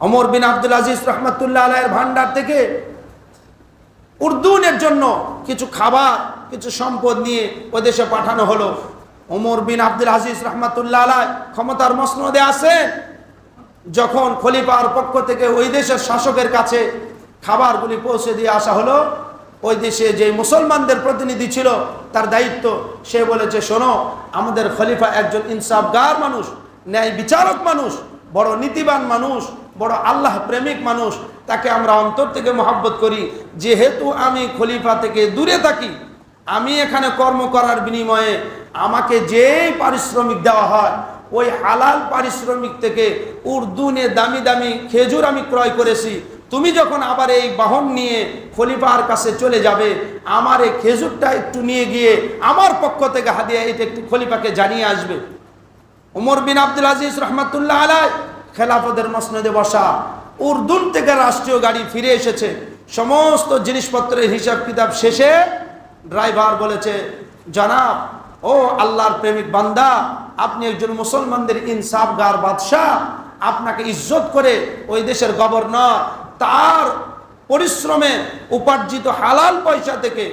অমর বিন আব্দুল আজিজ রহমতুল্লাহ আলাইয়ের ভান্ডার থেকে উর্দুনের জন্য কিছু খাবার, কিছু সম্পদ নিয়ে ওই দেশে পাঠানো হলো। ওমর বিন আব্দুল আজিজ রহমতুল্লাহ আলাই ক্ষমতার মসনদে আছেন যখন খলিফার পক্ষ থেকে ওই দেশের শাসকের কাছে খাবারগুলি পৌঁছে দিয়ে আসা হলো, ওই দেশে যে মুসলমানদের প্রতিনিধি ছিল, তার দায়িত্ব, সে বলেছে, শোনো, আমাদের খলিফা একজন ইনসাফগার মানুষ, ন্যায় বিচারক মানুষ বড় নীতিবান মানুষ, বড় আল্লাহ প্রেমিক মানুষ, তাকে আমরা অন্তর থেকে মহাব্বত করি। যেহেতু আমি খলিফা থেকে দূরে থাকি, আমি এখানে কর্ম করার বিনিময়ে আমাকে যেই পারিশ্রমিক দেওয়া হয়, ওই হালাল পারিশ্রমিক থেকে উর্দুনে দামি দামি খেজুর আমি ক্রয় করেছি। তুমি যখন আবার এই বাহন নিয়ে খলিফার কাছে চলে যাবে, আমার এই খেজুরটা একটু নিয়ে গিয়ে আমার পক্ষ থেকে হাদিয়া এটা একটু খলিফাকে জানিয়ে আসবে। ওমর বিন আব্দুল আজিজ রহমাতুল্লাহ আলাই খেলাফতের মসনদে বসা উর্দুন থেকে রাষ্ট্রীয় গাড়ি ফিরে এসেছে। সমস্ত জিনিসপত্রের হিসাব কিতাব শেষে ড্রাইভার বলেছে, জনাব, ও আল্লাহর প্রেমিক বান্দা, আপনি একজন মুসলমানদের ইনসাফগার বাদশাহ। আপনাকে ইজ্জত করে ওই দেশের গভর্নর তার পরিশ্রমে উপার্জিত হালাল পয়সা থেকে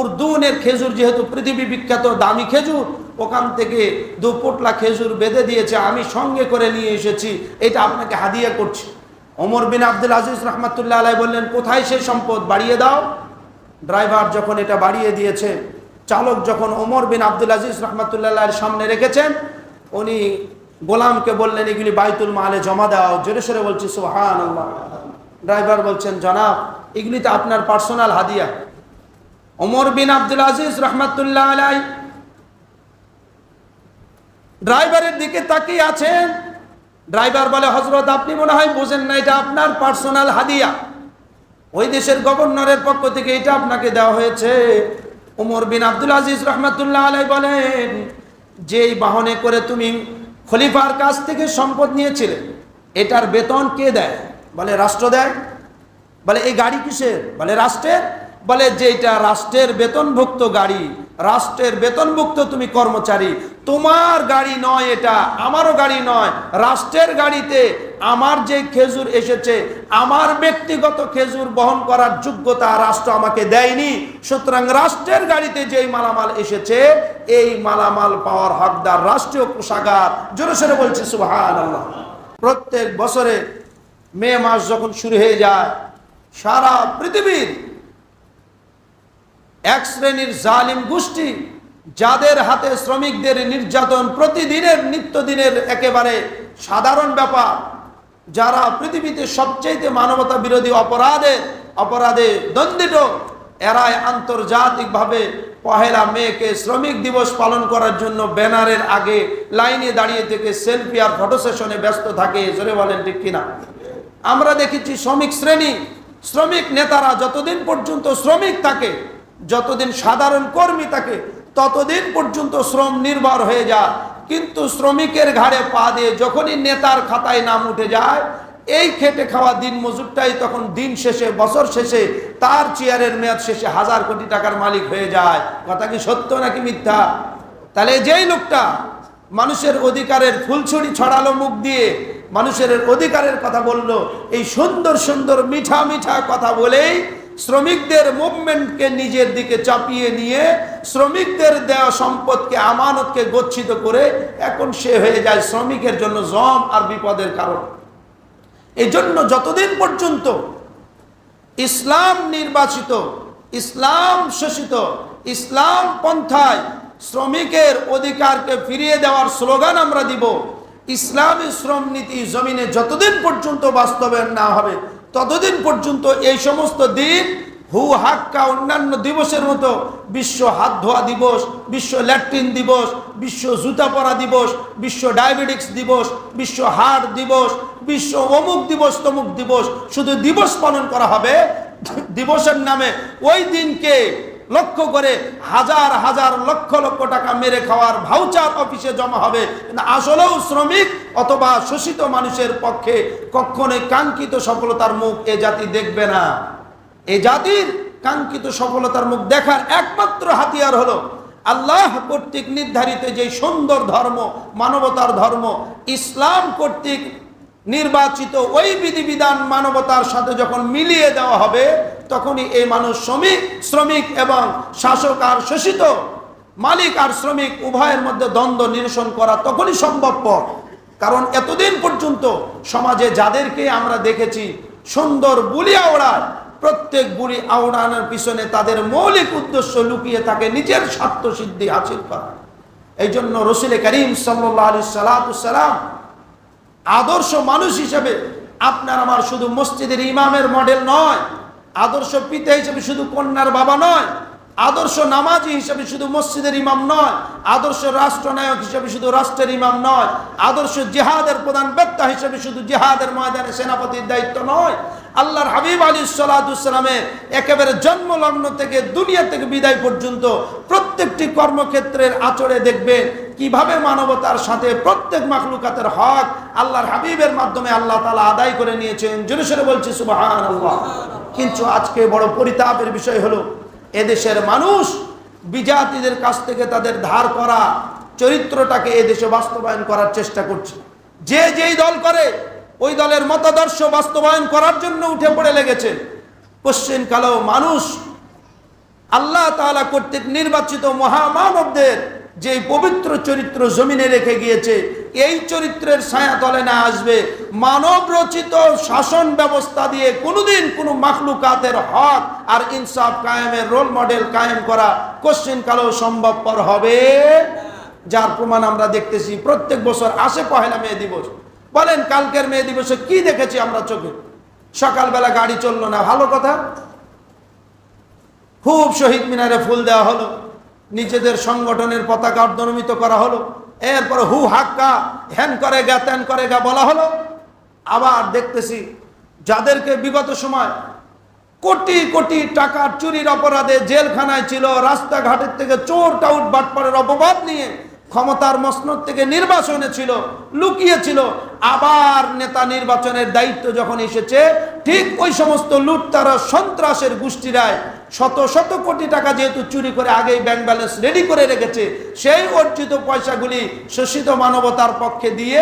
উর্দুনের খেজুর যেহেতু পৃথিবী বিখ্যাত দামি খেজুর ওখান থেকে দু পোটলা খেজুর বেঁধে দিয়েছে, আমি সঙ্গে করে নিয়ে এসেছি। এটা আপনাকে হাদিয়া করছি। ওমর বিন আব্দুল আজিজ রহমতুল্লাহ আলাই বললেন, কোথায় সেই সম্পদ? বাড়িয়ে দাও। ড্রাইভার যখন এটা বাড়িয়ে দিয়েছে, চালক যখন ওমর বিন আব্দুল আজিজ রহমতুল্লাহ সামনে রেখেছেন, উনি গোলামকে বললেন, এগুলি বাইতুল মালে জমা দাও। জোরে সরে বলছি সোহান ড্রাইভার বলছেন, জনাব, এগুলি তো আপনার পার্সোনাল হাদিয়া। ওমর বিন আব্দুল আজিজ রহমতুল্লাহ আলাই ড্রাইভারের দিকে তাকিয়ে আছেন। ড্রাইভার বলে হজরত আপনি মনে হয় বোঝেন না, এটা আপনার পার্সোনাল হাদিয়া। ওই দেশের গভর্নরের পক্ষ থেকে এটা আপনাকে দেওয়া হয়েছে। উমর বিন আব্দুল আজিজ রহমতুল্লাহ আলাই বলেন, যেই বাহনে করে তুমি খলিফার কাছ থেকে সম্পদ নিয়েছিলে, এটার বেতন কে দেয়? বলে, রাষ্ট্র দেয়? বলে, এই গাড়ি কিসের? বলে, রাষ্ট্রের? বলে যে এটা রাষ্ট্রের বেতনভুক্ত গাড়ি, রাষ্ট্রের বেতনভুক্ত তুমি কর্মচারী। তোমার গাড়ি নয় এটা, আমারও গাড়ি নয়। রাষ্ট্রের গাড়িতে আমার যে খেজুর এসেছে, আমার ব্যক্তিগত খেজুর বহন করার যোগ্যতা রাষ্ট্র আমাকে দেয়নি। সুতরাং রাষ্ট্রের গাড়িতে যেই মালামাল এসেছে, এই মালামাল পাওয়ার হকদার রাষ্ট্রীয় কোষাগার। জোরে সরে বলছে সুহান প্রত্যেক বছরে মে মাস যখন শুরু হয়ে যায়, সারা পৃথিবীর এক শ্রেণির জালিম গোষ্ঠী যাদের হাতে শ্রমিকদের নির্যাতন প্রতিদিনের নিত্যদিনের একেবারে সাধারণ ব্যাপার, যারা পৃথিবীতে সবচেয়ে মানবতা বিরোধী অপরাধে অপরাধে দণ্ডিত, এরাই আন্তর্জাতিকভাবে পহেলা মেয়েকে শ্রমিক দিবস পালন করার জন্য ব্যানারের আগে লাইনে দাঁড়িয়ে থেকে সেলফি আর ফটো সেশনে ব্যস্ত থাকে, জোরে বলেন ঠিক কিনা? আমরা দেখেছি শ্রমিক শ্রেণি, শ্রমিক নেতারা যতদিন পর্যন্ত শ্রমিক থাকে যতদিন সাধারণ কর্মী থাকে, ততদিন পর্যন্ত শ্রম নির্ভর হয়ে যায়। কিন্তু শ্রমিকের ঘাড়ে পা দিয়ে যখনই নেতার খাতায় নাম উঠে যায়, এই খেটে খাওয়া দিন মজুরটাই তখন দিন শেষে, বছর শেষে, তার চেয়ারের মেয়াদ শেষে হাজার কোটি টাকার মালিক হয়ে যায়। কথা কি সত্য নাকি মিথ্যা? তাহলে যেই লোকটা মানুষের অধিকারের ফুলছড়ি ছড়ালো মুখ দিয়ে, মানুষের অধিকারের কথা বলল, এই সুন্দর সুন্দর মিঠা মিঠা কথা বলেই শ্রমিকদের মুভমেন্টকে নিজের দিকে চাপিয়ে নিয়ে শ্রমিকদের দেওয়া সম্পদকে, আমানতকে গচ্ছিত করে এখন সে হয়ে যায় শ্রমিকের জন্য জম আর বিপদের কারণ। এই জন্য যতদিন পর্যন্ত ইসলাম নির্বাচিত, ইসলাম শোষিত, ইসলাম পন্থায় শ্রমিকের অধিকারকে ফিরিয়ে দেওয়ার স্লোগান আমরা দিব, ইসলামী শ্রম নীতি জমিনে যতদিন পর্যন্ত বাস্তবায়ন না হবে ততদিন পর্যন্ত এই সমস্ত দিন হু হাক্কা অন্যান্য দিবসের মতো বিশ্ব হাত ধোয়া দিবস, বিশ্ব ল্যাট্রিন দিবস, বিশ্ব জুতা পরা দিবস, বিশ্ব ডায়াবেটিক্স দিবস, বিশ্ব হাড় দিবস, বিশ্ব অমুক দিবস, তমুক দিবস। শুধু দিবস পালন করা হবে, দিবসের নামে ওই দিনকে লক্ষ্য করে হাজার হাজার, লক্ষ লক্ষ টাকা মেরে খাওয়ার ভাউচার অফিসে জমা হবে। আসলেও শ্রমিক অথবা শোষিত মানুষের পক্ষে কখনোই কাঙ্ক্ষিত সফলতার মুখ এ জাতি দেখবে না। এ জাতির কাঙ্ক্ষিত সফলতার মুখ দেখার একমাত্র হাতিয়ার হলো আল্লাহ কর্তৃক নির্ধারিত যে সুন্দর ধর্ম, মানবতার ধর্ম, ইসলাম কর্তৃক নির্বাচিত ওই বিধিবিধান মানবতার সাথে যখন মিলিয়ে দেওয়া হবে, তখনই এই মানুষ শ্রমিক শ্রমিক এবং শাসক আর শোষিত, মালিক আর শ্রমিক উভয়ের মধ্যে দ্বন্দ্ব নিরসন করা তখনই সম্ভবপর। কারণ এতদিন পর্যন্ত সমাজে যাদেরকে আমরা দেখেছি সুন্দর বুলি আওড়ায়, প্রত্যেক বুড়ি আওড়ানোর পিছনে তাদের মৌলিক উদ্দেশ্য লুকিয়ে থাকে নিজের স্বার্থ সিদ্ধি হাসিল করা। এই জন্য রসুল করিম সাল্লাহ আলি সালাতাম আদর্শ মানুষ হিসেবে আপনার আমার শুধু মসজিদের ইমামের মডেল নয়, আদর্শ পিতা হিসেবে শুধু কন্যার বাবা নয় আদর্শ নামাজি হিসেবে শুধু মসজিদের ইমাম নয়, আদর্শ রাষ্ট্রনায়ক হিসেবে শুধু রাষ্ট্রের ইমাম নয়, আদর্শ জেহাদের প্রধান ব্যক্তা হিসেবে শুধু জেহাদের ময়দানে সেনাপতির দায়িত্ব নয়। আল্লাহর হাবিব আলী সালামের একেবারে জন্মলগ্ন থেকে দুনিয়া থেকে বিদায় পর্যন্ত প্রত্যেকটি কর্মক্ষেত্রের আচরে দেখবেন কীভাবে মানবতার সাথে প্রত্যেক মাখলুকাতের হক আল্লাহর হাবিবের মাধ্যমে আল্লাহ তালা আদায় করে নিয়েছেন। জোরে বলছি আল্লাহ কিন্তু আজকে বড় পরিতাপের বিষয় হলো এদেশের মানুষ বিজাতিদের কাছ থেকে তাদের ধার করা চরিত্রটাকে এদেশে বাস্তবায়ন করার চেষ্টা করছে। যে যেই দল করে, ওই দলের মতাদর্শ বাস্তবায়ন করার জন্য উঠে পড়ে লেগেছে। কোশ্চেন কালো মানুষ আল্লাহ তাআলা কর্তৃক নির্বাচিত মহামানবদের যে পবিত্র চরিত্র জমিনে রেখে গিয়েছে এই চরিত্রের ছায়া তলে না আসবে। মানব রচিত শাসন ব্যবস্থা দিয়ে কোনোদিন কোনো মাখলুকাতের হক আর ইনসাফ কায়েমের রোল মডেল কায়েম করা কোশ্চিন কালো সম্ভবপর হবে। যার প্রমাণ আমরা দেখতেছি, প্রত্যেক বছর আসে পহেলা মেয়ে দিবস। বলেন, কালকের মেয়ে দিবসে কি দেখেছি আমরা চোখে? সকালবেলা গাড়ি চলল না, ভালো কথা। খুব শহীদ মিনারে ফুল দেওয়া হলো। নিজেদের সংগঠনের পতাকা অর্ধনমিত করা হলো। এরপর হু হাক্কা হ্যান করে গা ত্যান করে গা বলা হলো। আবার দেখতেছি যাদেরকে বিগত সময় কোটি কোটি টাকা চুরির অপরাধে জেলখানায় ছিল, রাস্তাঘাটের থেকে চোর টাউট বাটপাড়ের অপবাদ নিয়ে ক্ষমতার মসনদ থেকে নির্বাচনে ছিল, লুকিয়েছিল। আবার নেতা নির্বাচনের দায়িত্ব যখন এসেছে, ঠিক ওই সমস্ত লুটতারা সন্ত্রাসের গোষ্ঠীরায় শত শত কোটি টাকা যেহেতু চুরি করে আগেই ব্যাংক ব্যালেন্স রেডি করে রেখেছে, সেই অর্জিত পয়সাগুলি শোষিত মানবতার পক্ষে দিয়ে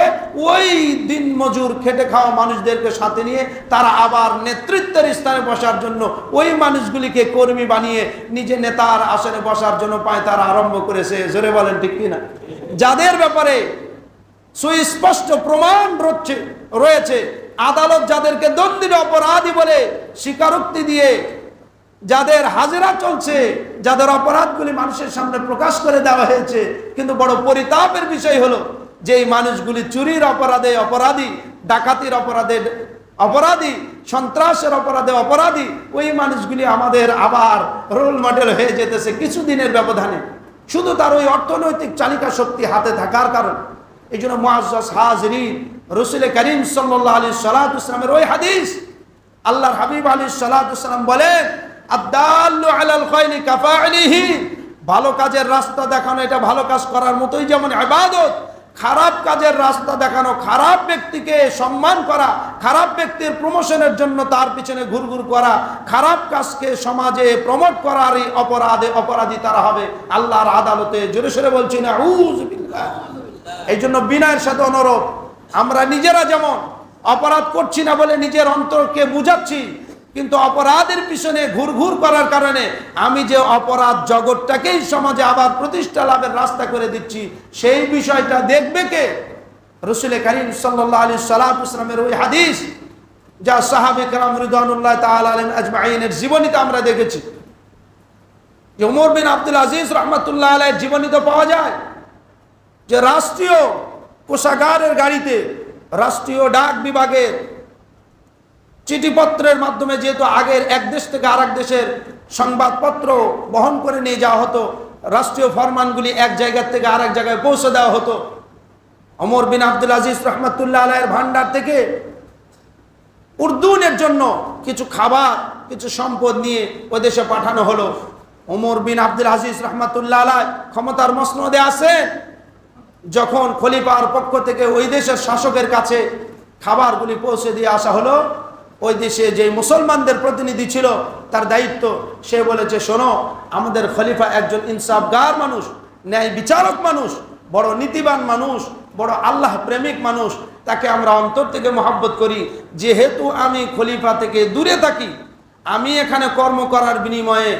ওই দিন মজুর খেটে খাওয়া মানুষদেরকে সাথে নিয়ে তারা আবার নেতৃত্বের স্থানে বসার জন্য ওই মানুষগুলিকে কর্মী বানিয়ে নিজে নেতার আসনে বসার জন্য পায় তারা আরম্ভ করেছে। জোরে বলেন ঠিক কিনা? যাদের ব্যাপারে সুস্পষ্ট প্রমাণ রয়েছে, আদালত যাদেরকে দণ্ডিত অপরাধী বলে স্বীকারোক্তি দিয়ে যাদের হাজিরা চলছে, যাদের অপরাধগুলি মানুষের সামনে প্রকাশ করে দেওয়া হয়েছে, কিন্তু বড় পরিতাপের বিষয় হলো যে মানুষগুলি চুরির অপরাধে অপরাধী, ডাকাতির অপরাধে অপরাধী, সন্ত্রাসের অপরাধে অপরাধী, ওই মানুষগুলি আমাদের আবার রোল মডেল হয়ে যেতেছে কিছুদিনের ব্যবধানে। শুধু তার ওই অর্থনৈতিক চালিকা শক্তি হাতে থাকার কারণ। এই জন্য মুআজ্জাজ হাজরিন রসুল করিম সাল্লাহ আলী ইসলামের ওই হাদিস, আল্লাহর হাবিব আলী ইসলাম বলেন ভালো কাজের রাস্তা দেখানো, এটা ভালো কাজ করার মতোই যেমন ইবাদত, খারাপ কাজের রাস্তা দেখানো, খারাপ ব্যক্তিকে সম্মান করা, খারাপ ব্যক্তির প্রমোশনের জন্য তার পিছনে ঘুরঘুর করা, খারাপ কাজকে সমাজে প্রমোট করার এই অপরাধে অপরাধী তারা হবে। আল্লাহর আদালতে জোরে সরে বলছি না এই জন্য বিনয়ের সাথে অনুরোধ, আমরা নিজেরা যেমন অপরাধ করছি না বলে নিজের অন্তরকে বুঝাচ্ছি কিন্তু অপরাধের পিছনে ঘুরঘুর করার কারণে আমি যে অপরাধ জগৎটাকেই সমাজে আবার প্রতিষ্ঠা লাভের রাস্তা করে দিচ্ছি, সেই বিষয়টা দেখবে কে? রসুল করিম সাল্লাহ আলী সালামের ওই হাদিস যা সাহাবি কালাম রিদানুল্লাহ তালিম আজমাইনের জীবনীতে আমরা দেখেছি। যে উমর বিন আব্দুল আজিজ রহমতুল্লাহ আলের জীবনীতে পাওয়া যায়। যে রাষ্ট্রীয় কোষাগারের গাড়িতে রাষ্ট্রীয় ডাক বিভাগের চিঠিপত্রের মাধ্যমে যেহেতু আগের এক দেশ থেকে আর দেশের সংবাদপত্র বহন করে নিয়ে যাওয়া হতো, রাষ্ট্রীয় ফরমানগুলি এক জায়গার থেকে আর জায়গায় পৌঁছে দেওয়া হতো। অমর বিন আব্দুল আজিজ রহমতুল্লাহ আলাইয়ের ভান্ডার থেকে উর্দুনের জন্য কিছু খাবার, কিছু সম্পদ নিয়ে ওই দেশে পাঠানো হলো। ওমর বিন আব্দুল আজিজ রহমতুল্লাহ আলাই ক্ষমতার মসনদে আসেন যখন খলিফার পক্ষ থেকে ওই দেশের শাসকের কাছে খাবারগুলি পৌঁছে দিয়ে আসা হলো। ওই দেশে যে মুসলমানদের প্রতিনিধি ছিল, তার দায়িত্ব, সে বলেছে, শোনো, আমাদের খলিফা একজন ইনসাফগার মানুষ, ন্যায় বিচারক মানুষ, বড় নীতিবান মানুষ, বড় আল্লাহ প্রেমিক মানুষ, তাকে আমরা অন্তর থেকে মহাব্বত করি। যেহেতু আমি খলিফা থেকে দূরে থাকি, আমি এখানে কর্ম করার বিনিময়ে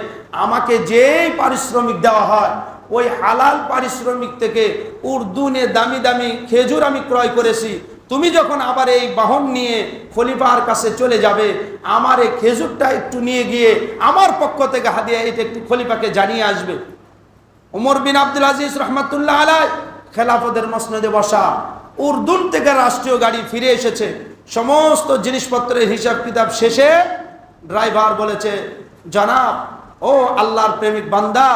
আমাকে যেই পারিশ্রমিক দেওয়া হয়, ওই হালাল পারিশ্রমিক থেকে উর্দুনে দামি দামি খেজুর আমি ক্রয় করেছি তুমি যখন আবার এই বাহন নিয়ে খলিফার কাছে চলে যাবে, আমার এই খেজুরটা একটু নিয়ে গিয়ে আমার পক্ষ থেকে হাদিয়া এটা একটু খলিফাকে জানিয়ে আসবে। ওমর বিন আব্দুল আজিজ রহমতুল্লাহ আলাই খেলাফতের মসনদে বসা উর্দুন থেকে রাষ্ট্রীয় গাড়ি ফিরে এসেছে। সমস্ত জিনিসপত্রের হিসাব কিতাব শেষে ড্রাইভার বলেছে, জনাব, ও আল্লাহর প্রেমিক বান্দা,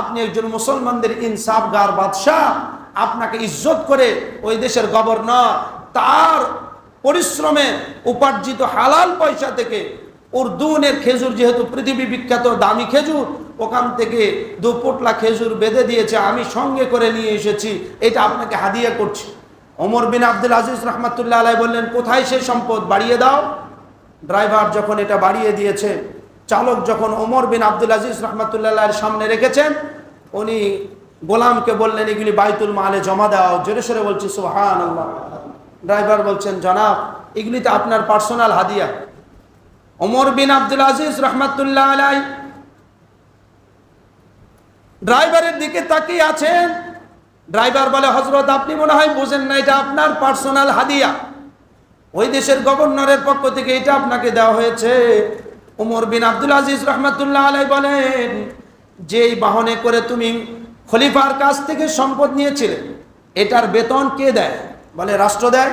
আপনি একজন মুসলমানদের ইনসাফগার বাদশাহ, আপনাকে ইজ্জত করে ওই দেশের গভর্নর তার পরিশ্রমে উপার্জিত হালাল পয়সা থেকে উর্দুনের খেজুর, যেহেতু পৃথিবী বিখ্যাত দামি খেজুর, ওখান থেকে দু পোটলা খেজুর বেঁধে দিয়েছে, আমি সঙ্গে করে নিয়ে এসেছি। এটা আপনাকে হাদিয়া করছি। ওমর বিন আব্দুল আজিজ রহমাতুল্লাহ আলাই বললেন, কোথায় সেই সম্পদ? বাড়িয়ে দাও। ড্রাইভার যখন এটা বাড়িয়ে দিয়েছে, চালক যখন ওমর বিন আব্দুল আজিজ রহমাতুল্লাহ সামনে রেখেছেন, উনি গোলামকে বললেন, এগুলি বাইতুল মালে জমা দাও। জোরে সরে বলছি সুহান ড্রাইভার বলছেন, জনাব, এগুলি তো আপনার পার্সোনাল হাদিয়া। ওমর বিন আব্দুল আজিজ রহমাতুল্লাহ আলাই ড্রাইভারের দিকে তাকিয়ে আছেন। ড্রাইভার বলে হজরত আপনি মনে হয় বুঝেন না, এটা আপনার পার্সোনাল হাদিয়া। ওই দেশের গভর্নরের পক্ষ থেকে এটা আপনাকে দেওয়া হয়েছে। উমর বিন আব্দুল আজিজ রহমাতুল্লাহ আলাই বলেন, যেই বাহনে করে তুমি খলিফার কাছ থেকে সম্পদ নিয়েছিলে, এটার বেতন কে দেয়? রাষ্ট্র দেয়,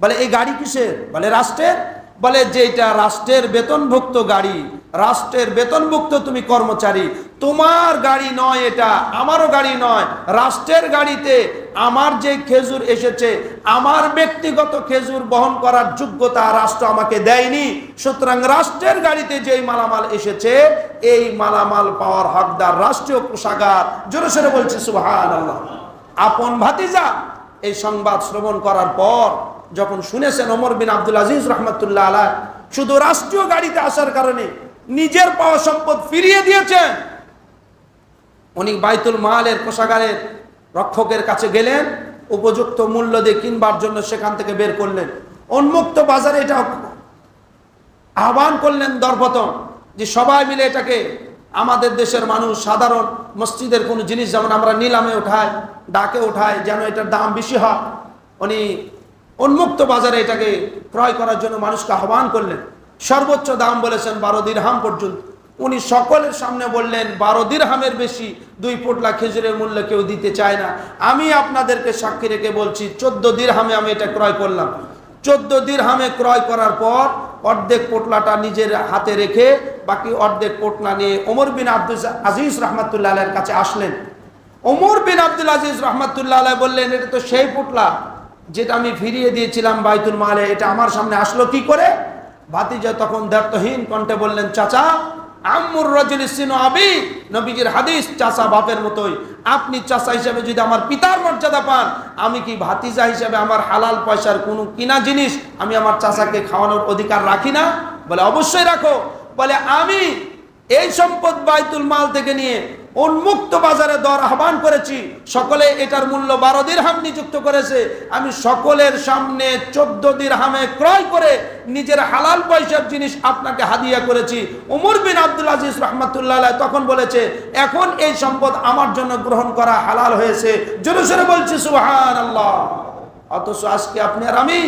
বলে এই গাড়ি কিসের? বলে রাষ্ট্রের? বলে যে এটা রাষ্ট্রের বেতনভুক্ত গাড়ি, রাষ্ট্রের বেতনভুক্ত তুমি কর্মচারী, তোমার গাড়ি নয় এটা, আমারও গাড়ি নয়, রাষ্ট্রের গাড়িতে আমার যে খেজুর এসেছে, আমার ব্যক্তিগত খেজুর বহন করার যোগ্যতা রাষ্ট্র আমাকে দেয়নি, সুতরাং রাষ্ট্রের গাড়িতে যেই মালামাল এসেছে, এই মালামাল পাওয়ার হকদার রাষ্ট্রীয় কোষাগার, জোরে সরে বলছে আল্লাহ আপন ভাতিজা এই সংবাদ শ্রবণ করার পর যখন শুনেছেন ওমর বিন আব্দুল আজিজ রহমতুল্লাহ আলাহ শুধু রাষ্ট্রীয় গাড়িতে আসার কারণে নিজের পাওয়া সম্পদ ফিরিয়ে দিয়েছেন। উনি বাইতুল মালের কোষাগারের রক্ষকের কাছে গেলেন, উপযুক্ত মূল্য দিয়ে কিনবার জন্য সেখান থেকে বের করলেন। উন্মুক্ত বাজারে এটা আহ্বান করলেন দরপতন, যে সবাই মিলে এটাকে আমাদের দেশের মানুষ সাধারণ মসজিদের কোনো জিনিস যেমন আমরা নিলামে উঠাই, ডাকে উঠাই, যেন এটার দাম বেশি হয়। উনি উন্মুক্ত বাজারে এটাকে ক্রয় করার জন্য মানুষকে আহ্বান করলেন। সর্বোচ্চ দাম বলেছেন বারো দিরহাম পর্যন্ত। উনি সকলের সামনে বললেন, বারো দিরহামের বেশি দুই পোটলা খেজুরের মূল্য কেউ দিতে চায় না। আমি আপনাদেরকে সাক্ষী রেখে বলছি, চোদ্দ দিরহামে আমি এটা ক্রয় করলাম। চোদ্দ দিরহামে ক্রয় করার পর অর্ধেক পোটলাটা নিজের হাতে রেখে বাকি অর্ধেক পোটলা নিয়ে ওমর বিন আব্দুল আজিজ রহমাতুল্লাহ আলের কাছে আসলেন। ওমর বিন আব্দুল আজিজ রহমাতুল্লাহ আলাই বললেন, এটা তো সেই পোটলা যেটা আমি ফিরিয়ে দিয়েছিলাম বাইতুল মালে, এটা আমার সামনে আসলো কি করে? ভাতিজা তখন দায়িত্বহীন কণ্ঠে বললেন, চাচা আম্মুর রজুল ইসিন আবি, নবীজির হাদিস, চাচা বাপের মতোই। আপনি চাচা হিসাবে যদি আমার পিতার মর্যাদা পান, আমি কি ভাতিজা হিসাবে আমার হালাল পয়সার কোনো কিনা জিনিস আমি আমার চাচাকে খাওয়ানোর অধিকার রাখি না? বলে, অবশ্যই রাখো। বলে, আমি এই সম্পদ বাইতুল মাল থেকে নিয়ে উন্মুক্ত বাজারে দর আহ্বান করেছি। সকলে এটার মূল্য বারো দিরহাম নিযুক্ত করেছে। আমি সকলের সামনে চোদ্দ দিরহামে ক্রয় করে নিজের হালাল পয়সার জিনিস আপনাকে হাদিয়া করেছি। উমর বিন আব্দুল আজিজ রহমতুল্লাহ তখন বলেছে, এখন এই সম্পদ আমার জন্য গ্রহণ করা হালাল হয়েছে। জোরে সরে বলছি সুহান আল্লাহ অথচ আজকে আপনি আর আমি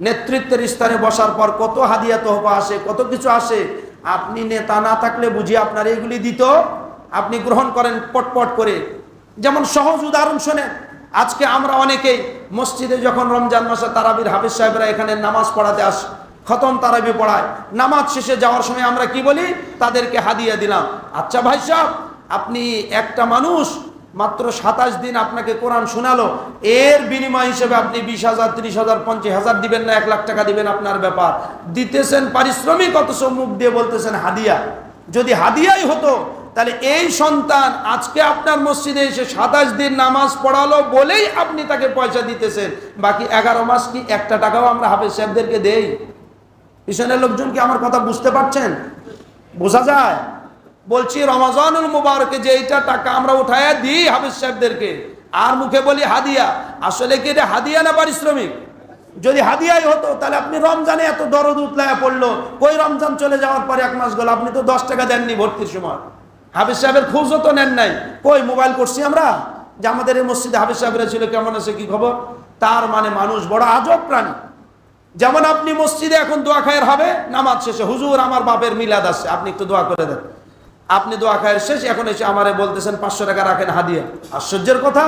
নেতৃত্বের স্থানে বসার পর কত হাদিয়া তোহফা আসে, কত কিছু আসে। আপনি নেতা না থাকলে বুঝি আপনার এগুলি দিত? আপনি গ্রহণ করেন পটপট করে। যেমন সহজ উদাহরণ শোনে আজকে আমরা অনেকেই মসজিদে যখন রমজান মাসে তারাবির হাফিজ সাহেবরা এখানে নামাজ পড়াতে আস, খতম তারাবি পড়ায়, নামাজ শেষে যাওয়ার সময় আমরা কি বলি? তাদেরকে হাদিয়া দিলাম। আচ্ছা ভাই সাহেব, আপনি একটা মানুষ মাত্র সাতাশ দিন আপনাকে কোরআন শোনালো। এর বিনিময় হিসেবে আপনি বিশ হাজার, ত্রিশ হাজার, পঞ্চাশ হাজার দিবেন না, এক লাখ টাকা দিবেন আপনার ব্যাপার। দিতেছেন পারিশ্রমিক, অথচ মুখ দিয়ে বলতেছেন হাদিয়া। যদি হাদিয়াই হতো, তাহলে এই সন্তান আজকে আপনার মসজিদে এসে সাতাশ দিন নামাজ পড়ালো বলেই আপনি তাকে পয়সা দিতেছেন। বাকি এগারো মাস কি একটা টাকাও আমরা হাফেজ সাহেবদেরকে দেই? পিছনের লোকজন কি আমার কথা বুঝতে পারছেন? বোঝা যায়? বলছি, রমাজানুল মুবারকে যে এইটা টাকা আমরা উঠায় দিই হাফিজ সাহেবদেরকে, আর মুখে বলি হাদিয়া। আসলে কি এটা হাদিয়া না পারিশ্রমিক? যদি হাদিয়াই হতো, তাহলে আপনি রমজানে এত দরদ উতলায় পড়ল, কই রমজান চলে যাওয়ার পরে এক মাস গেল, আপনি তো দশ টাকা দেননি ভর্তির সময়। হাফিজ সাহেবের খোঁজও তো নেন নাই। কই, মোবাইল করছি আমরা? যে আমাদের এই মসজিদে হাফিজ সাহেবরা ছিল, কেমন আছে, কি খবর? তার মানে মানুষ বড় আজব প্রাণী। যেমন আপনি মসজিদে এখন দোয়া খায়ের হবে, নামাজ শেষে। হুজুর, আমার বাপের মিলাদ আছে, আপনি একটু দোয়া করে দেন। আপনি দোয়া খায়ের শেষ, এখন এসে আমারে বলতেছেন পাঁচশো টাকা রাখেন হাদিয়া। আশ্চর্যের কথা,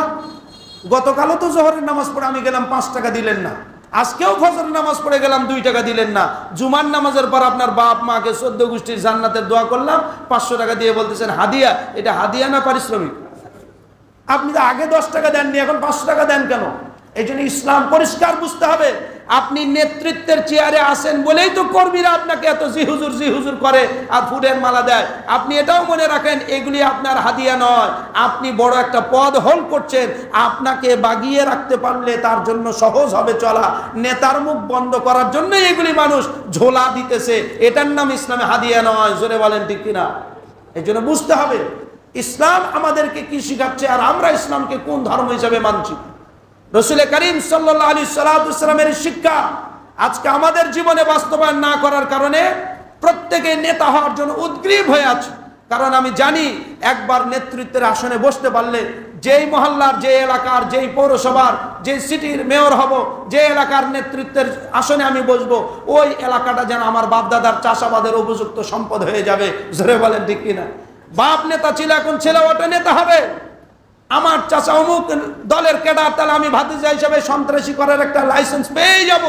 গতকালও তো জোহরের নামাজ পড়ে আমি গেলাম পাঁচ টাকা দিলেন না। আজকেও ফজরের নামাজ পড়ে গেলাম দুই টাকা দিলেন না। জুমার নামাজের পর আপনার বাপ, মাকে চোদ্দ গোষ্ঠীর জান্নাতের দোয়া করলাম, পাঁচশো টাকা দিয়ে বলতেছেন হাদিয়া, এটা হাদিয়া না পারিশ্রমিক? আপনি তো আগে দশ টাকা দেননি, এখন পাঁচশো টাকা দেন কেন? এই জন্য ইসলাম পরিষ্কার বুঝতে হবে। আপনি নেতৃত্বের চেয়ারে আসেন বলেই তো কর্মীরা আপনাকে এত জি হুজুর জি হুজুর করে আর ফুলের মালা দেয়। আপনি এটাও মনে রাখেন, এগুলি আপনার হাদিয়া নয়। আপনি বড় একটা পদ হোল্ড করছেন, আপনাকে বাগিয়ে রাখতে পারলে তার জন্য সহজ হবে চলা। নেতার মুখ বন্ধ করার জন্য এগুলি মানুষ ঝোলা দিতেছে। এটার নাম ইসলামে হাদিয়া নয়, জোরে বলেন ঠিক কিনা? এই জন্য বুঝতে হবে, ইসলাম আমাদেরকে কি শিখাচ্ছে আর আমরা ইসলামকে কোন ধর্ম হিসাবে মানছি? রসুল করিম সাল্লাহ আলী সাল্লামের শিক্ষা আজকে আমাদের জীবনে বাস্তবায়ন না করার কারণে প্রত্যেকে নেতা হওয়ার জন্য উদ্গ্রীব হয়ে আছে। কারণ আমি জানি একবার নেতৃত্বের আসনে বসতে পারলে যেই মহল্লার যে এলাকার, যেই পৌরসভার যে সিটির মেয়র হব যে এলাকার নেতৃত্বের আসনে আমি বসবো, ওই এলাকাটা যেন আমার বাপদাদার চাষাবাদের উপযুক্ত সম্পদ হয়ে যাবে। জোরে বলেন ঠিক কিনা? বাপ নেতা ছিল, এখন ছেলে ওটা নেতা হবে। আমার চাচা অমুক দলের কেডার তাহলে আমি ভাতিজা হিসাবে সন্ত্রাসী করার একটা লাইসেন্স পেয়ে যাব।